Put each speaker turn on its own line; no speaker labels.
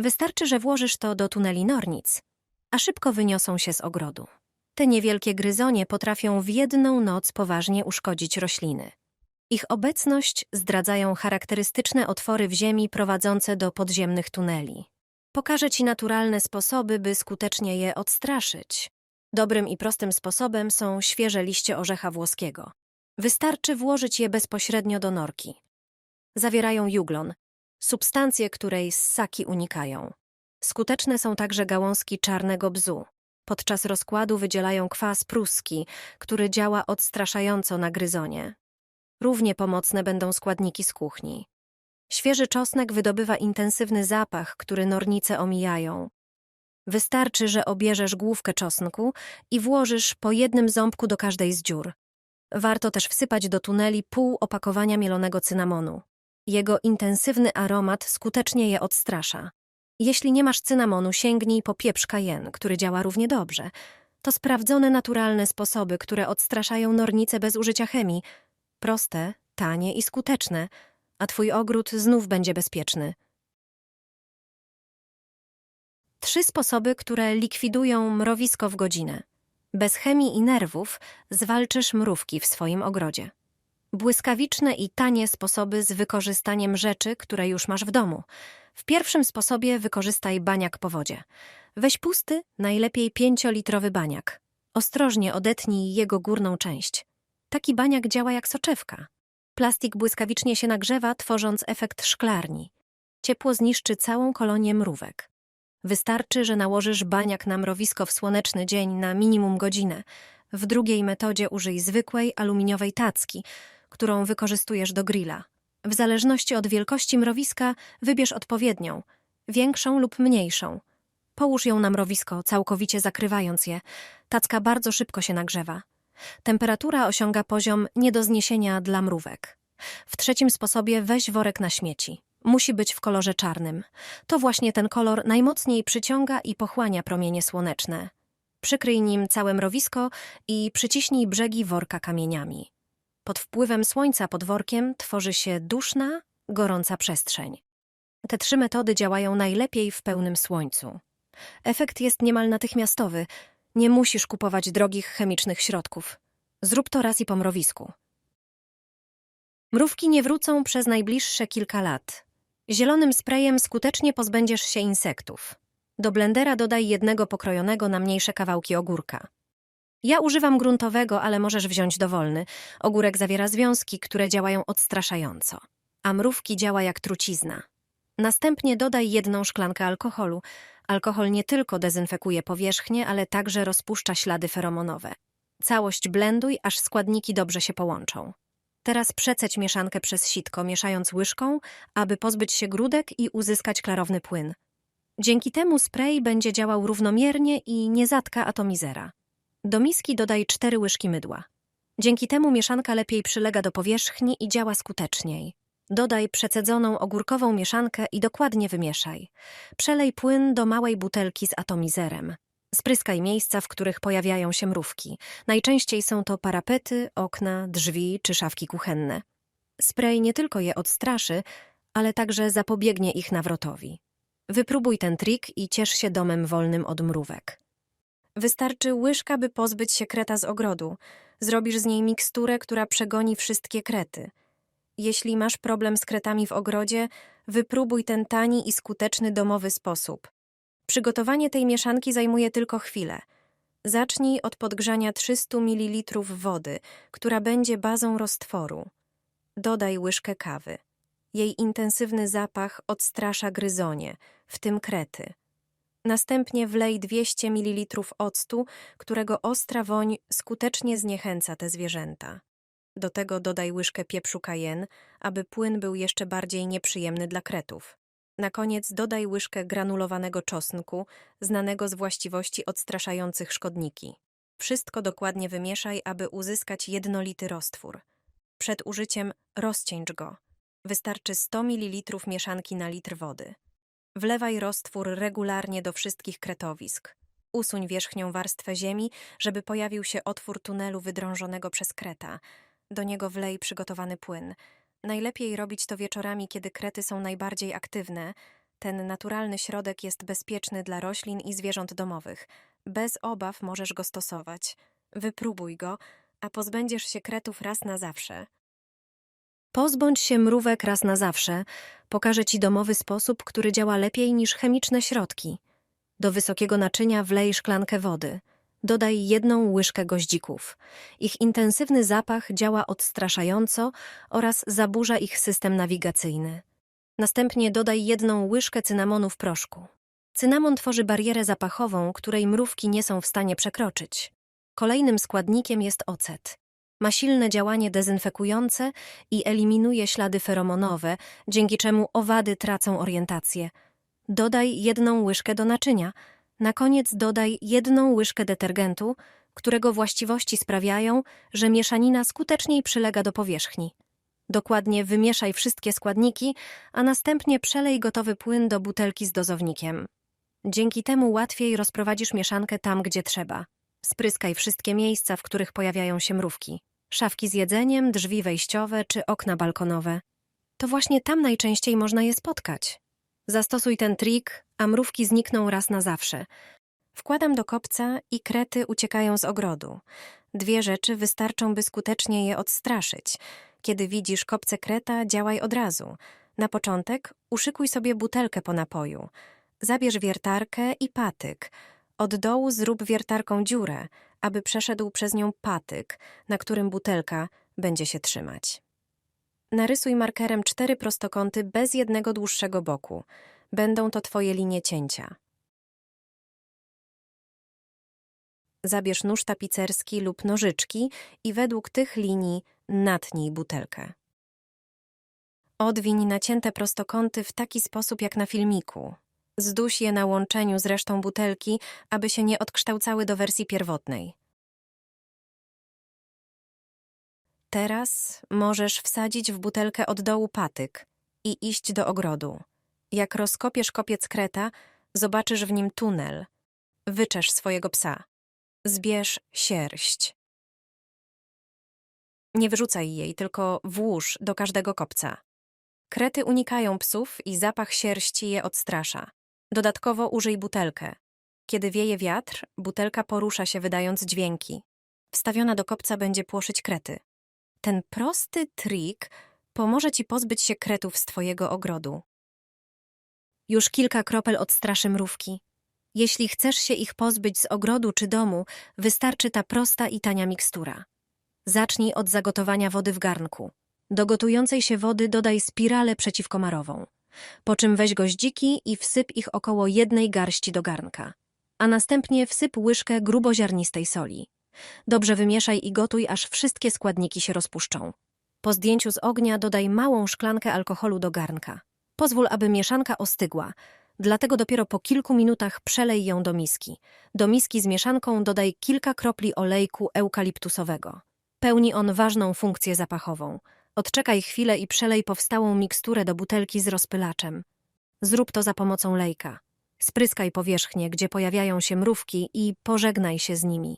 Wystarczy, że włożysz to do tuneli nornic, a szybko wyniosą się z ogrodu. Te niewielkie gryzonie potrafią w jedną noc poważnie uszkodzić rośliny. Ich obecność zdradzają charakterystyczne otwory w ziemi prowadzące do podziemnych tuneli. Pokażę Ci naturalne sposoby, by skutecznie je odstraszyć. Dobrym i prostym sposobem są świeże liście orzecha włoskiego. Wystarczy włożyć je bezpośrednio do norki. Zawierają juglon, substancję, której ssaki unikają. Skuteczne są także gałązki czarnego bzu. Podczas rozkładu wydzielają kwas pruski, który działa odstraszająco na gryzonie. Równie pomocne będą składniki z kuchni. Świeży czosnek wydobywa intensywny zapach, który nornice omijają. Wystarczy, że obierzesz główkę czosnku i włożysz po jednym ząbku do każdej z dziur. Warto też wsypać do tuneli pół opakowania mielonego cynamonu. Jego intensywny aromat skutecznie je odstrasza. Jeśli nie masz cynamonu, sięgnij po pieprz cayenne, który działa równie dobrze. To sprawdzone, naturalne sposoby, które odstraszają nornice bez użycia chemii. Proste, tanie i skuteczne, a twój ogród znów będzie bezpieczny. Trzy sposoby, które likwidują mrowisko w godzinę. Bez chemii i nerwów zwalczysz mrówki w swoim ogrodzie. Błyskawiczne i tanie sposoby z wykorzystaniem rzeczy, które już masz w domu. W pierwszym sposobie wykorzystaj baniak po wodzie. Weź pusty, najlepiej pięciolitrowy baniak. Ostrożnie odetnij jego górną część. Taki baniak działa jak soczewka. Plastik błyskawicznie się nagrzewa, tworząc efekt szklarni. Ciepło zniszczy całą kolonię mrówek. Wystarczy, że nałożysz baniak na mrowisko w słoneczny dzień na minimum godzinę. W drugiej metodzie użyj zwykłej aluminiowej tacki, którą wykorzystujesz do grilla. W zależności od wielkości mrowiska wybierz odpowiednią, większą lub mniejszą. Połóż ją na mrowisko, całkowicie zakrywając je. Tacka bardzo szybko się nagrzewa. Temperatura osiąga poziom nie do zniesienia dla mrówek. W trzecim sposobie weź worek na śmieci. Musi być w kolorze czarnym. To właśnie ten kolor najmocniej przyciąga i pochłania promienie słoneczne. Przykryj nim całe mrowisko i przyciśnij brzegi worka kamieniami. Pod wpływem słońca pod workiem tworzy się duszna, gorąca przestrzeń. Te trzy metody działają najlepiej w pełnym słońcu. Efekt jest niemal natychmiastowy. Nie musisz kupować drogich chemicznych środków. Zrób to raz i po mrowisku. Mrówki nie wrócą przez najbliższe kilka lat. Zielonym sprayem skutecznie pozbędziesz się insektów. Do blendera dodaj jednego pokrojonego na mniejsze kawałki ogórka. Ja używam gruntowego, ale możesz wziąć dowolny. Ogórek zawiera związki, które działają odstraszająco, a mrówki działa jak trucizna. Następnie dodaj jedną szklankę alkoholu. Alkohol nie tylko dezynfekuje powierzchnię, ale także rozpuszcza ślady feromonowe. Całość blenduj, aż składniki dobrze się połączą. Teraz przeceć mieszankę przez sitko, mieszając łyżką, aby pozbyć się grudek i uzyskać klarowny płyn. Dzięki temu spray będzie działał równomiernie i nie zatka atomizera. Do miski dodaj cztery łyżki mydła. Dzięki temu mieszanka lepiej przylega do powierzchni i działa skuteczniej. Dodaj przecedzoną ogórkową mieszankę i dokładnie wymieszaj. Przelej płyn do małej butelki z atomizerem. Spryskaj miejsca, w których pojawiają się mrówki. Najczęściej są to parapety, okna, drzwi czy szafki kuchenne. Spray nie tylko je odstraszy, ale także zapobiegnie ich nawrotowi. Wypróbuj ten trik i ciesz się domem wolnym od mrówek. Wystarczy łyżka, by pozbyć się kreta z ogrodu. Zrobisz z niej miksturę, która przegoni wszystkie krety. Jeśli masz problem z kretami w ogrodzie, wypróbuj ten tani i skuteczny domowy sposób. Przygotowanie tej mieszanki zajmuje tylko chwilę. Zacznij od podgrzania 300 ml wody, która będzie bazą roztworu. Dodaj łyżkę kawy. Jej intensywny zapach odstrasza gryzonie, w tym krety. Następnie wlej 200 ml octu, którego ostra woń skutecznie zniechęca te zwierzęta. Do tego dodaj łyżkę pieprzu cayenne, aby płyn był jeszcze bardziej nieprzyjemny dla kretów. Na koniec dodaj łyżkę granulowanego czosnku, znanego z właściwości odstraszających szkodniki. Wszystko dokładnie wymieszaj, aby uzyskać jednolity roztwór. Przed użyciem rozcieńcz go. Wystarczy 100 ml mieszanki na litr wody. Wlewaj roztwór regularnie do wszystkich kretowisk. Usuń wierzchnią warstwę ziemi, żeby pojawił się otwór tunelu wydrążonego przez kreta. Do niego wlej przygotowany płyn. Najlepiej robić to wieczorami, kiedy krety są najbardziej aktywne. Ten naturalny środek jest bezpieczny dla roślin i zwierząt domowych. Bez obaw możesz go stosować. Wypróbuj go, a pozbędziesz się kretów raz na zawsze. Pozbądź się mrówek raz na zawsze. Pokażę Ci domowy sposób, który działa lepiej niż chemiczne środki. Do wysokiego naczynia wlej szklankę wody. Dodaj jedną łyżkę goździków. Ich intensywny zapach działa odstraszająco oraz zaburza ich system nawigacyjny. Następnie dodaj jedną łyżkę cynamonu w proszku. Cynamon tworzy barierę zapachową, której mrówki nie są w stanie przekroczyć. Kolejnym składnikiem jest ocet. Ma silne działanie dezynfekujące i eliminuje ślady feromonowe, dzięki czemu owady tracą orientację. Dodaj jedną łyżkę do naczynia. Na koniec dodaj jedną łyżkę detergentu, którego właściwości sprawiają, że mieszanina skuteczniej przylega do powierzchni. Dokładnie wymieszaj wszystkie składniki, a następnie przelej gotowy płyn do butelki z dozownikiem. Dzięki temu łatwiej rozprowadzisz mieszankę tam, gdzie trzeba. Spryskaj wszystkie miejsca, w których pojawiają się mrówki. Szafki z jedzeniem, drzwi wejściowe czy okna balkonowe. To właśnie tam najczęściej można je spotkać. Zastosuj ten trik, a mrówki znikną raz na zawsze. Wkładam do kopca i krety uciekają z ogrodu. Dwie rzeczy wystarczą, by skutecznie je odstraszyć. Kiedy widzisz kopce kreta, działaj od razu. Na początek uszykuj sobie butelkę po napoju. Zabierz wiertarkę i patyk. Od dołu zrób wiertarką dziurę, aby przeszedł przez nią patyk, na którym butelka będzie się trzymać. Narysuj markerem cztery prostokąty bez jednego dłuższego boku. Będą to twoje linie cięcia. Zabierz nóż tapicerski lub nożyczki i według tych linii natnij butelkę. Odwiń nacięte prostokąty w taki sposób jak na filmiku. Zduś je na łączeniu z resztą butelki, aby się nie odkształcały do wersji pierwotnej. Teraz możesz wsadzić w butelkę od dołu patyk i iść do ogrodu. Jak rozkopiesz kopiec kreta, zobaczysz w nim tunel. Wyczesz swojego psa. Zbierz sierść. Nie wyrzucaj jej, tylko włóż do każdego kopca. Krety unikają psów i zapach sierści je odstrasza. Dodatkowo użyj butelkę. Kiedy wieje wiatr, butelka porusza się wydając dźwięki. Wstawiona do kopca będzie płoszyć krety. Ten prosty trik pomoże ci pozbyć się kretów z twojego ogrodu. Już kilka kropel odstraszy mrówki. Jeśli chcesz się ich pozbyć z ogrodu czy domu, wystarczy ta prosta i tania mikstura. Zacznij od zagotowania wody w garnku. Do gotującej się wody dodaj spiralę przeciwkomarową. Po czym weź goździki i wsyp ich około jednej garści do garnka. A następnie wsyp łyżkę gruboziarnistej soli. Dobrze wymieszaj i gotuj, aż wszystkie składniki się rozpuszczą. Po zdjęciu z ognia dodaj małą szklankę alkoholu do garnka. Pozwól, aby mieszanka ostygła, dlatego dopiero po kilku minutach przelej ją do miski. Do miski z mieszanką dodaj kilka kropli olejku eukaliptusowego. Pełni on ważną funkcję zapachową. Odczekaj chwilę i przelej powstałą miksturę do butelki z rozpylaczem. Zrób to za pomocą lejka. Spryskaj powierzchnię, gdzie pojawiają się mrówki i pożegnaj się z nimi.